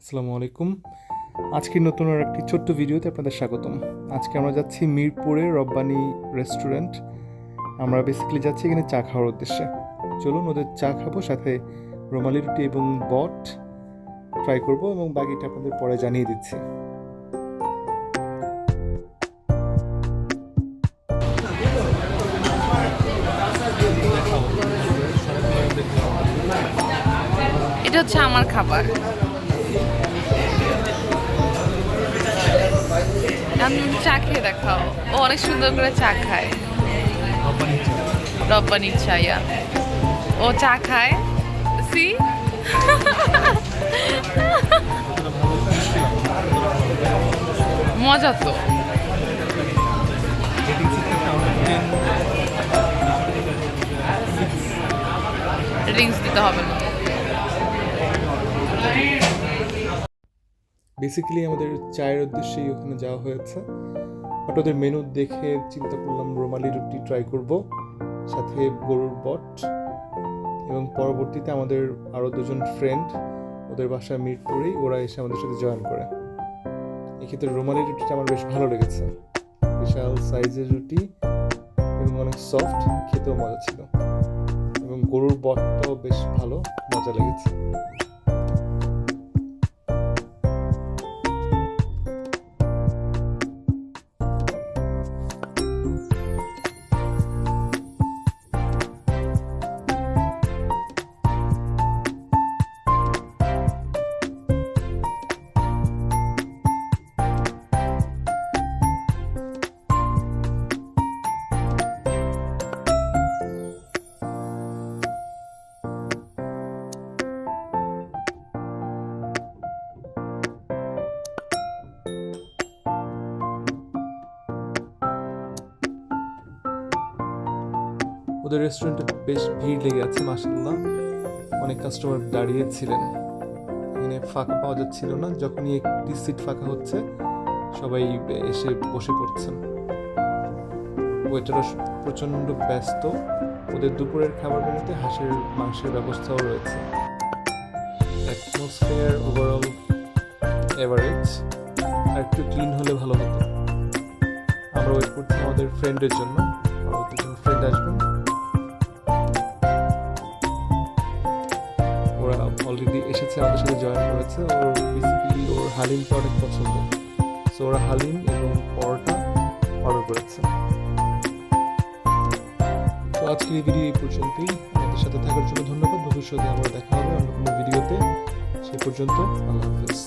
আসসালামু আলাইকুম। আজকের নতুন আর একটি ছোট্ট ভিডিওতে আপনাদের স্বাগতম। আজকে আমরা যাচ্ছি মিরপুরে রব্বানি রেস্টুরেন্ট। আমরা বেসিক্যালি যাচ্ছি এখানে চা খাওয়ার উদ্দেশ্যে। চলুন ওদের চা খাব, সাথে রুমালি রুটি এবং বট ট্রাই করব এবং বাকিটা আপনাদের পরে জানিয়ে দিচ্ছি। এটা হচ্ছে আমার খাবার। চা খেয়ে দেখাও। ও অনেক সুন্দর করে চা খায়। রব্বানির চা ও চা খায়। সি? মজা তো। রিংস দিতে হবে না। বেসিক্যালি আমাদের চায়ের উদ্দেশ্যেই ওখানে যাওয়া হয়েছে। বাট ওদের মেনু দেখে চিন্তা করলাম রুমালি রুটি ট্রাই করব, সাথে গরুর বট। এবং পরবর্তীতে আমাদের আরও দুজন ফ্রেন্ড ওদের বাসা মিরপুরেই ওরা এসে আমাদের সাথে জয়েন করে। এক্ষেত্রে রুমালি রুটিটা আমার বেশ ভালো লেগেছে। বিশাল সাইজের রুটি এবং অনেক সফট খেতেও মজা ছিল। এবং গরুর বটটাও বেশ ভালো, মজা লেগেছে। ওদের রেস্টুরেন্টে বেশ ভিড় লেগে আছে মাসাল্লাহ অনেক কাস্টমার দাঁড়িয়ে ছিলেন এখানে ফাঁকা পাওয়া যাচ্ছিল না, যখনই একটি সিট ফাঁকা হচ্ছে, সবাই এসে বসে পড়ছেন। ওয়েটারও প্রচণ্ড ব্যস্ত। ওদের দুপুরের খাবার মেনুতে হাঁসের, মাংসের ব্যবস্থাও রয়েছে। অ্যাটমসফিয়ার ওভারঅল এভারেজ আর একটু ক্লিন হলে ভালো হতো। আমরা ওয়েট করছি আমাদের ফ্রেন্ডের জন্য। দুজন ফ্রেন্ড আসবেন। আমাদের সাথে জয়েন করেছে। ওর বেসিক্যালি ওর হালিমটা অনেক পছন্দ। সো ওরা হালিম এবং পরোটা অর্ডার করেছে। তো আজকের এই ভিডিও এই পর্যন্তই। আমাদের সাথে থাকার জন্য ধন্যবাদ। ভবিষ্যতে আমরা দেখা হবে অন্য কোনো ভিডিওতে সে পর্যন্ত আল্লাহ হাফিজ।